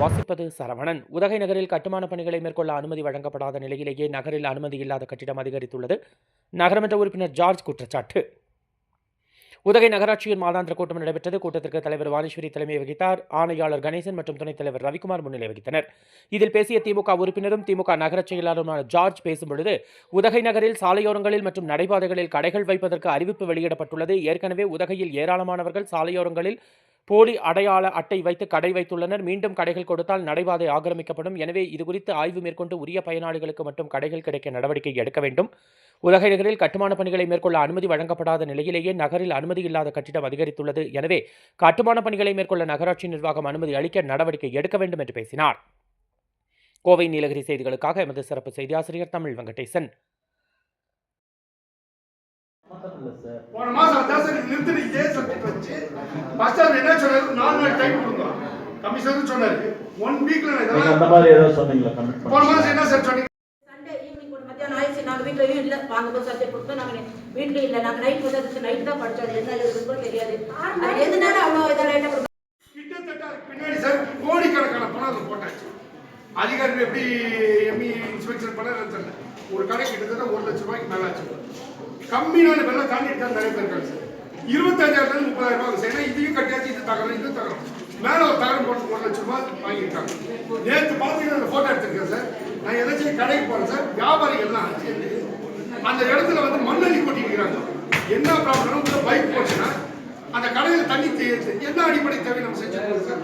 வாசிப்பது சரவணன். உதகை நகரில் கட்டுமான பணிகளை மேற்கொள்ள அனுமதி வழங்கப்படாத நிலையிலேயே நகரில் அனுமதி இல்லாத கட்டிடம் அதிகரித்துள்ளது. நகரமன்ற உறுப்பினர் ஜார்ஜ் குற்றச்சாட்டு. உதகை நகராட்சியின் மாதாந்திர கூட்டம் நடைபெற்றது. கூட்டத்திற்கு தலைவர் வாணேஸ்வரி தலைமை வகித்தார். ஆணையாளர் கணேசன் மற்றும் துணைத் தலைவர் ரவிக்குமார் முன்னிலை வகித்தனர். இதில் பேசிய திமுக உறுப்பினரும் திமுக நகரச் செயலாளருமான ஜார்ஜ் பேசும்பொழுது உதகை நகரில் சாலையோரங்களில் மற்றும் நடைபாதைகளில் கடைகள் வைப்பதற்கு அறிவிப்பு வெளியிடப்பட்டுள்ளது. ஏற்கனவே உதகையில் ஏராளமானவர்கள் சாலையோரங்களில் போலி அடையாள அட்டை வைத்து கடை வைத்துள்ளனர். மீண்டும் கடைகள் கொடுத்தால் நடைபாதை ஆக்கிரமிக்கப்படும். எனவே இதுகுறித்து ஆய்வு மேற்கொண்டு உரிய பயனாளிகளுக்கு மட்டும் கடைகள் கிடைக்க நடவடிக்கை எடுக்க வேண்டும். உதகை நகரில் கட்டுமான பணிகளை மேற்கொள்ள அனுமதி வழங்கப்படாத நிலையிலேயே நகரில் அனுமதி இல்லாத கட்டிடம் அதிகரித்துள்ளது. எனவே கட்டுமான பணிகளை மேற்கொள்ள நகராட்சி நிர்வாகம் அனுமதி அளிக்க நடவடிக்கை எடுக்க வேண்டும் என்று பேசினார். கோவை நீலகிரி செய்திகளுக்காக எமது சிறப்பு செய்தி ஆசிரியர் தமிழ் வெங்கடேசன். போன மாசம் அதான் சார் நிறுத்தி இதே சப்ஜெக்ட் வச்சு ஃபர்ஸ்ட் அவர் என்ன சொன்னாரு? நாலு நாள் டைம் கொடுங்க. கமிஷனர் சொன்னாரு. ஒன் வீக்ல நான் நீங்க இதெல்லாம் அந்த மாதிரி ஏதாவது சொன்னீங்களா? கமிட் போன மாசம் என்ன சார் சொன்னீங்க? சண்டே ஈவினிங் ஒரு மத்தியானம் ஆயிடுச்சு. நாங்கள் வீட்லயும் இல்லை. வாங்க போய் சப்ஜெக்ட் கொடுத்தோம். நாங்கள் வீட்லயும் இல்லை. நாங்கள் நைட் வந்து நைட் தான் படிச்சோம். அது என்ன எழுதுன்னு கூட தெரியாது. எதுனால அவ்வளோ இதாக லைட்டாக கிட்டத்தட்ட அதுக்கு பின்னாடி சார் கோடிக்கணக்கான பணம் அது போட்டாச்சு. அதிகாரிகள் எப்படி எம்இ இன்ஸ்பெக்ஷன் பண்ண தெரியல. ஒரு கடை கிட்டத்தட்ட ஒரு லட்சம் ரூபாய்க்கு மேல ஆச்சு. கம்மியான வெள்ளம் தாண்டி இருக்காங்க நிறைய பேர் சார் இருபத்தஞ்சாயிரத்துல இருந்து முப்பதாயிரம் ரூபாய் ஆகும் சார் ஏன்னா இதையும் கட்டியாச்சு இது தகவல் இது தகவல் மேல ஒரு தகரம் போட்டு ஒரு லட்சம் ரூபாய் வாங்கியிருக்காங்க. நேற்று பார்த்தீங்கன்னா அந்த போட்டோ எடுத்திருக்கேன் சார். நான் எதாச்சும் கடைக்கு போறேன் சார். வியாபாரிகள் எல்லாம் சேர்ந்து அந்த இடத்துல வந்து மண்ணள்ளி கொட்டிருக்கிறாங்க என்ன ப்ராப்ளம் உள்ள பைக் போச்சுன்னா அந்த கடையில் தண்ணி தே- என்ன அடிப்படை தேவை நம்ம செஞ்சுருக்கோம் சார்?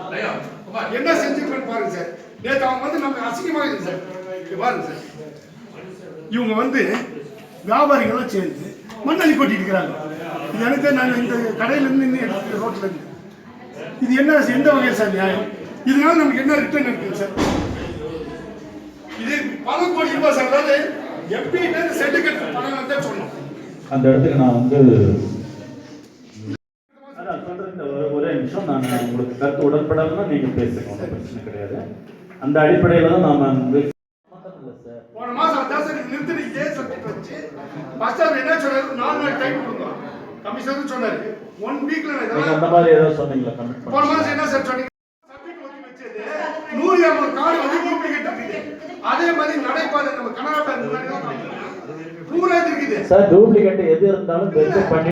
என்ன செஞ்சிருக்கோம் பாருங்க சார். நேற்று அவங்க வந்து நம்ம அசிங்கமாக இருக்குது சார் பாருங்க சார். இவங்க வந்து வியாபாரிகளும் சேர்ந்து மண்ணள்ளி கொட்டிட்டு இருக்கிறாங்க. இது எனக்கு நான் இந்த கடையில இருந்து இன்னும் எடுத்து இருந்து. இது என்ன எந்த வகையில் சார் நியாயம்? இதனால நமக்கு என்ன ரிட்டர்ன் இருக்குங்க சார்? இது பல கோடி ரூபாய் சார். அதாவது எப்படின்னு செட்டு கட்டு பணம் வந்து சொன்னோம் அந்த இடத்துக்கு நான் வந்து ஒரே நிமிஷம். நான் உங்களுக்கு கருத்து உடன்படலைன்னா நீங்க பேசுங்க. பிரச்சனை கிடையாது. அந்த அடிப்படையில தான் நாம வந்து இல்லை சார் போன மாசம் அதான் சார் நிறுத்தி இதே சப்ஜெக்ட் வச்சு ஃபர்ஸ்ட் அவர் என்ன சொன்னாரு? நாலு நாள் டைம் கொடுங்க. கமிஷனர் சொன்னாரு ஒன் வீக்ல நான் அந்த மாதிரி ஏதாவது சொன்னீங்களா? கமிட் போன மாசம் என்ன சார் சொன்னீங்க? சப்ஜெக்ட் ஒத்தி வச்சது. நூறு இரநூறு கார்டு வந்து டூப்ளிகேட் இருக்குது அதே மாதிரி நடைபாதை நம்ம கனடா பேங்க் இது இருக்குது. சார் டூப்ளிகேட் எது இருந்தாலும் வெரிஃபை பண்ணி